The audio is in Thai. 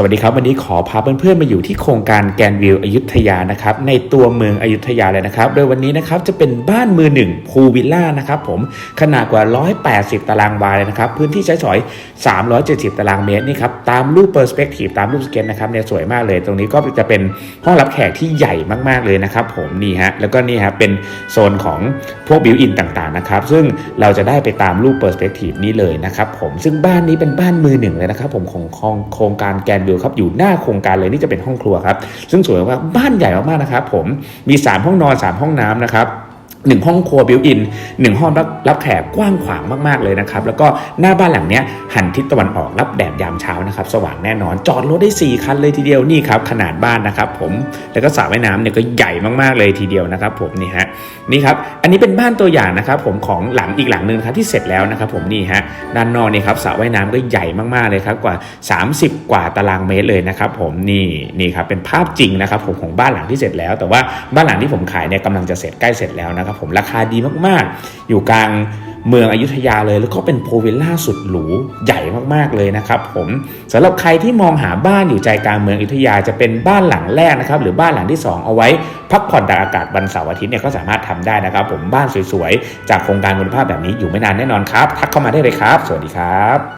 สวัสดีครับ วันนี้ขอพาเพื่อนๆมาอยู่ที่โครงการแกนวิวอยุธยานะครับในตัวเมืองอยุธยาเลยนะครับโดยวันนี้นะครับจะเป็นบ้านมือหนึ่งพูวิลล่านะครับผมขนาดกว่า 180 ตารางวาเลยนะครับพื้นที่ใช้สอย 370 ตารางเมตรนี่ครับตามรูปเปอร์สเปกทีฟตามรูปสเก็ตนะครับเนี่ยสวยมากเลย ตรงนี้ก็จะเป็นห้องรับแขกที่ใหญ่มากๆเลยนะครับผมนี่ฮะแล้วก็นี่ฮะเป็นโซนของพวกบิวอินต่างๆนะครับซึ่งเราจะได้ไปตามรูปเปอร์สเปกทีฟนี้เลยนะครับผมซึ่งบ้านนี้เป็นบ้านมือหนึ่งเลยนะครับผมของของโครงการแกนวิวครับอยู่หน้าโครงการเลยนี่จะเป็นห้องครัวครับซึ่งสวยมากบ้านใหญ่มากๆนะครับผมมี 3 ห้องนอน 3 ห้องน้ำนะครับ หนึ่งห้องครัวบิวอินหนึ่งห้องรับรับแขกกว้างขวางมากๆเลยนะครับ แล้วก็หน้าบ้านหลังเนี้ยหันทิศตะวันออกรับแดดยามเช้านะครับ สว่างแน่นอนจอดรถได้ 4 คันเลยทีเดียวนี่ครับ ขนาดบ้านนะครับผมแล้วก็สระว่ายน้ำเนี่ยก็ใหญ่มากๆเลยทีเดียวนะครับ ผมนี่ฮะนี่ครับอันนี้เป็นบ้านตัวอย่างนะครับ ผมของหลังอีกหลังหนึ่งครับที่เสร็จแล้วนะครับผมนี่ฮะด้านนอกนี่ครับสระว่ายน้ำก็ใหญ่มากๆเลยครับกว่า 30 กว่าตารางเมตรเลยนะครับ ผมนี่นี่ครับเป็นภาพจริงนะครับผมของบ้านหลังที่เสร็จแล้ว แต่ว่าบ้านหลังที่ผมขายเนี่ยกำลังจะเสร็จใกล้เสร็จแล้วนะครับผมราคาดีมากๆ อยู่กลางเมืองอยุธยาเลย แล้วก็เป็นโพวิลล่าสุดหรูใหญ่มากๆเลยนะครับผมสำหรับใครที่มองหาบ้านอยู่ใจกลางเมืองอยุธยาจะเป็นบ้านหลังแรกนะครับหรือบ้านหลังที่ 2 เอาไว้ พักผ่อนตากอากาศวันเสาร์อาทิตย์เนี่ยก็สามารถทำได้นะครับ ผมบ้านสวยๆ จากโครงการคุณภาพแบบนี้อยู่ไม่นานแน่นอนครับทักเข้ามาได้เลยครับ สวัสดีครับ